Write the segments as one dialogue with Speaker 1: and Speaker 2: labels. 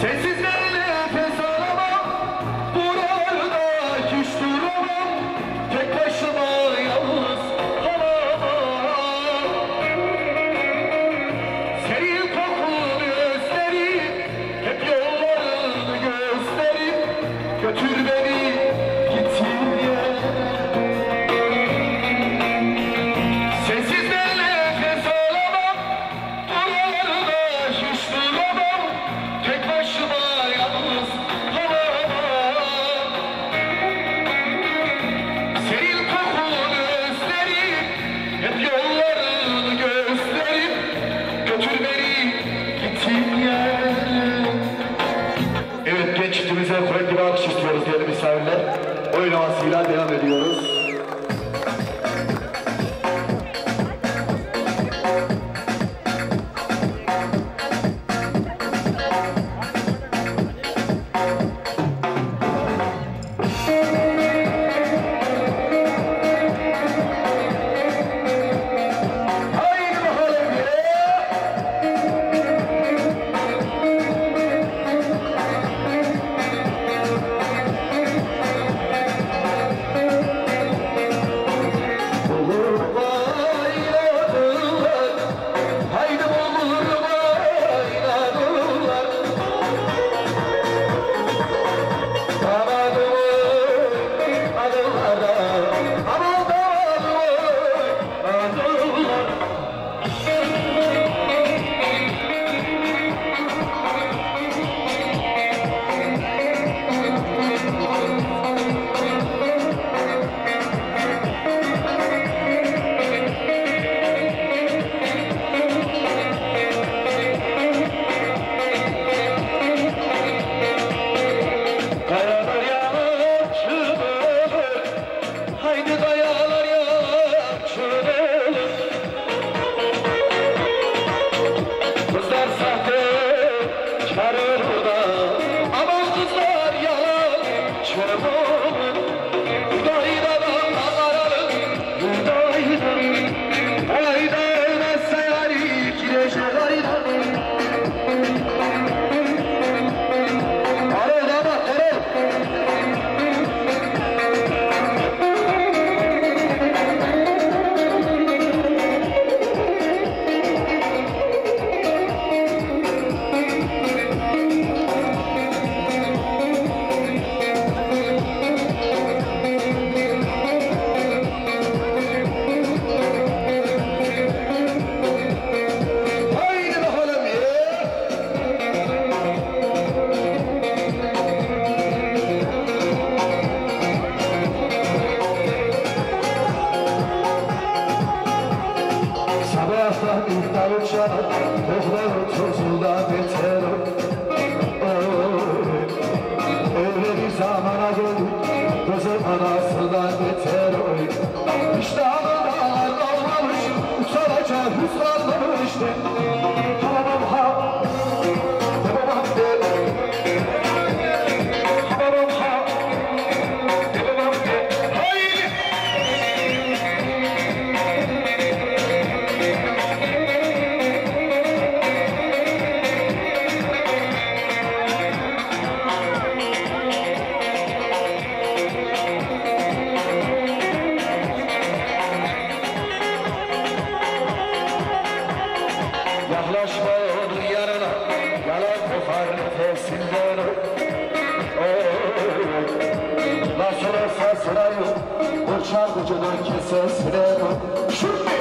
Speaker 1: 全心 corazón. Çocuklar uçar, tozlar tozula beter Öyle bir zamana geldik, gözüm anasından beter İşte Bu çarpıcının kesesine Şu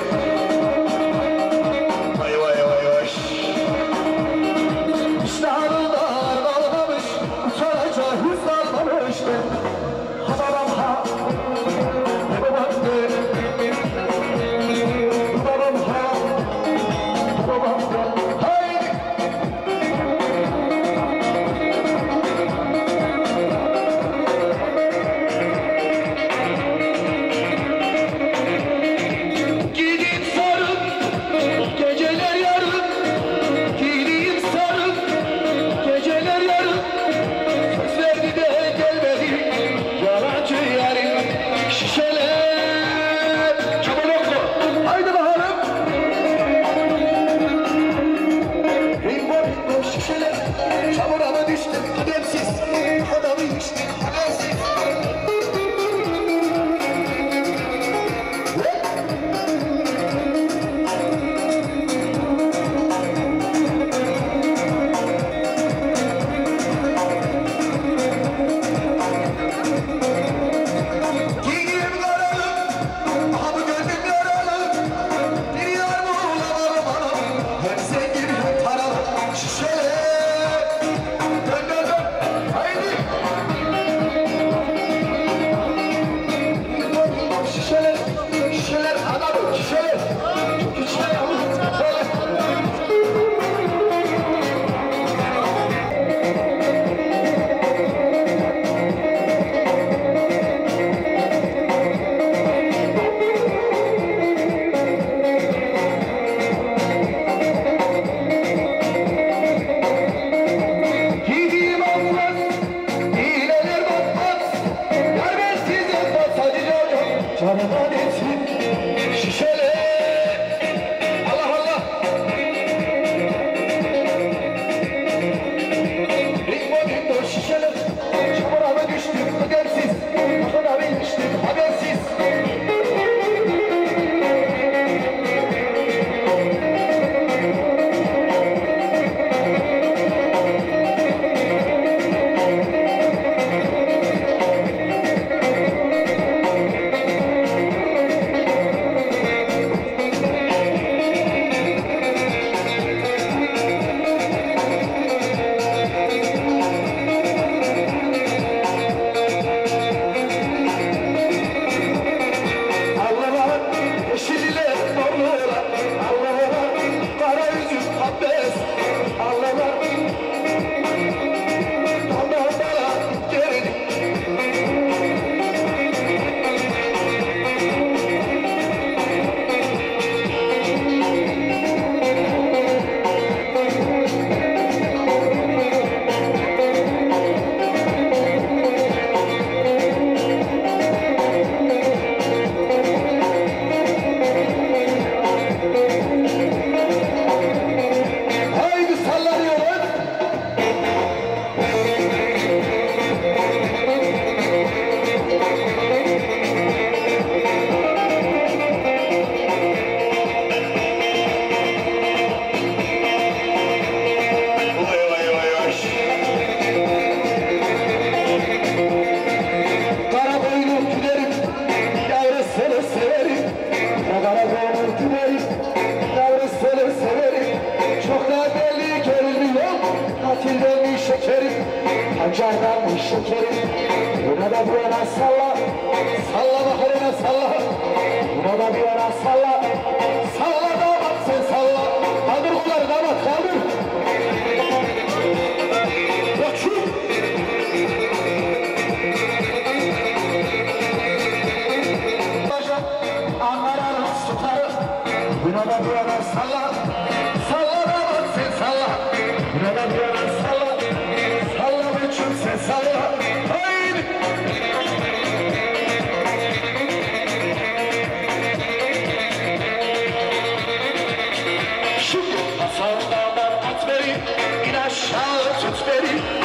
Speaker 1: In a shout to Mary.